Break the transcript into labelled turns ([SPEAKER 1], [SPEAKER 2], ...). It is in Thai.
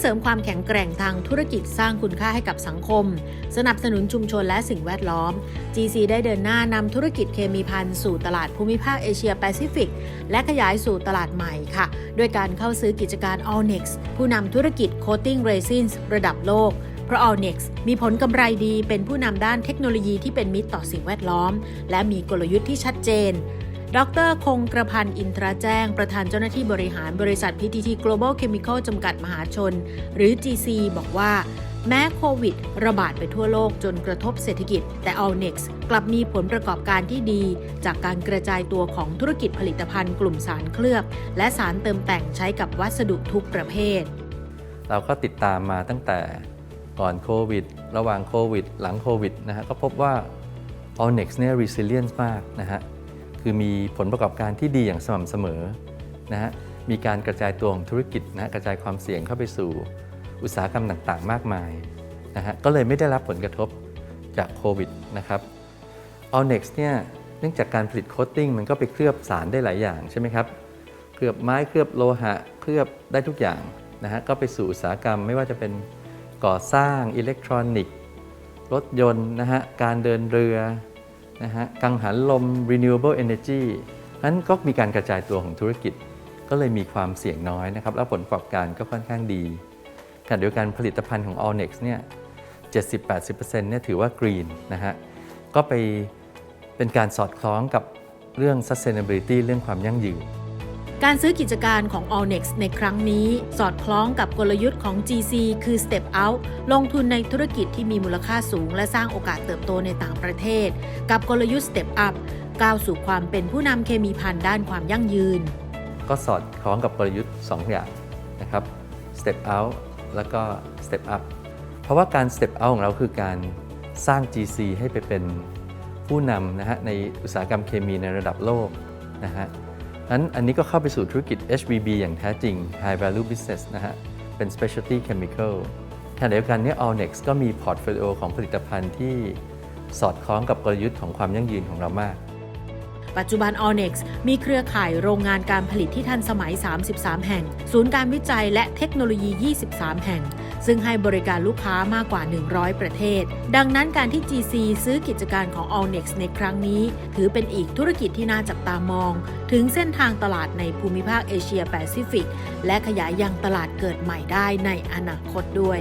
[SPEAKER 1] เสริมความแข็งแกร่งทางธุรกิจสร้างคุณค่าให้กับสังคม สนับสนุนชุมชนและสิ่งแวดล้อม GC ได้เดินหน้านำธุรกิจเคมีภัณฑ์สู่ตลาดภูมิภาคเอเชียแปซิฟิก และขยายสู่ตลาดใหม่ค่ะด้วยการเข้าซื้อกิจการ Allnex ผู้นำธุรกิจ Coating Resins ระดับโลกเพราะ Allnex มีผลกำไรดีเป็นผู้นำด้านเทคโนโลยีที่เป็นมิตรต่อสิ่งแวดล้อม และมีกลยุทธ์ที่ชัดเจน ดรคงกระพันธ์อินทราแจ้ง ประธานเจ้าหน้าที่บริหารบริษัท PTT Global Chemical จำกัดมหาชน หรือ GC บอกว่า แม้โควิด ระบาดไปทั่วโลกจนกระทบเศรษฐกิจ แต่ Allnex กลับมีผลประกอบการที่ดี จากการกระจายตัวของธุรกิจผลิตภัณฑ์กลุ่มสารเคลือบ และสารเติมแต่งใช้กับวัสดุทุกประเภท
[SPEAKER 2] เราก็ติดตามมาตั้งแต่ก่อนโควิด ระหว่างโควิด หลังโควิดนะฮะก็พบว่า Allnex เนี่ย resilient มากนะฮะ คือมีผลประกอบการที่ดีอย่างสม่ำเสมอนะฮะมีการกระจายตัวของธุรกิจนะกระจายความเสี่ยงเข้าไปสู่อุตสาหกรรมต่างๆ มากมายนะฮะก็เลยไม่ได้รับผลกระทบจากโควิดนะครับ Allnex เนี่ยเนื่องจากการผลิตโคตติ้งมันก็ไปเคลือบสารได้หลายอย่างใช่ไหมครับเคลือบไม้เคลือบโลหะ เคลือบได้ทุกอย่างนะฮะก็ไปสู่อุตสาหกรรมไม่ว่าจะเป็นก่อสร้างอิเล็กทรอนิกส์ รถยนต์นะฮะการเดินเรือ นะฮะกังหันลม renewable energy นั้นก็มีการกระจายตัวของธุรกิจ ก็เลยมีความเสี่ยงน้อยนะครับ แล้วผลประกอบการก็ค่อนข้างดีขณะเดียวกันผลิตภัณฑ์ของ Allnex เนี่ย70-80%เนี่ยถือว่า green นะฮะก็ไปเป็นการสอดคล้องกับเรื่อง sustainability เรื่องความยั่งยืน
[SPEAKER 1] การซื้อกิจการของ Allnex ในครั้งนี้ สอดคล้องกับกลยุทธ์ของ GC คือ Step Out ลงทุนในธุรกิจที่มีมูลค่าสูง และสร้างโอกาสเติบโตในต่างประเทศ กับกลยุทธ์ Step Up ก้าวสู่ความเป็นผู้นำเคมีพันด้านความยั่งยืน
[SPEAKER 2] ก็สอดคล้องกับกลยุทธ์ 2 อย่างนะครับ step out แล้วก็ step up เพราะว่าการ step out ของเราคือการสร้าง GC ให้ไปเป็นผู้นำนะฮะในอุตสาหกรรมเคมีในระดับโลกนะฮะ นั้นอันนี้ก็เข้าไปสู่ธุรกิจ HVB อย่างแท้จริง High Value Business นะฮะ เป็น Specialty Chemical ขณะเดียวกันเนี่ย Allnex ก็มีพอร์ตโฟลิโอของผลิตภัณฑ์ที่สอดคล้องกับกลยุทธ์ของความยั่งยืนของเรามาก
[SPEAKER 1] ปัจจุบัน Allnex มีเครือข่ายโรงงานการผลิตที่ทันสมัย 33 แห่ง ศูนย์การวิจัยและเทคโนโลยี 23 แห่ง ซึ่งให้บริการลูกค้ามากกว่า 100 ประเทศ ดังนั้นการที่ GC ซื้อกิจการของ Allnex ในครั้งนี้ ถือเป็นอีกธุรกิจที่น่าจับตามอง ถึงเส้นทางตลาดในภูมิภาคเอเชียแปซิฟิก และขยายยังตลาดเกิดใหม่ได้ในอนาคตด้วย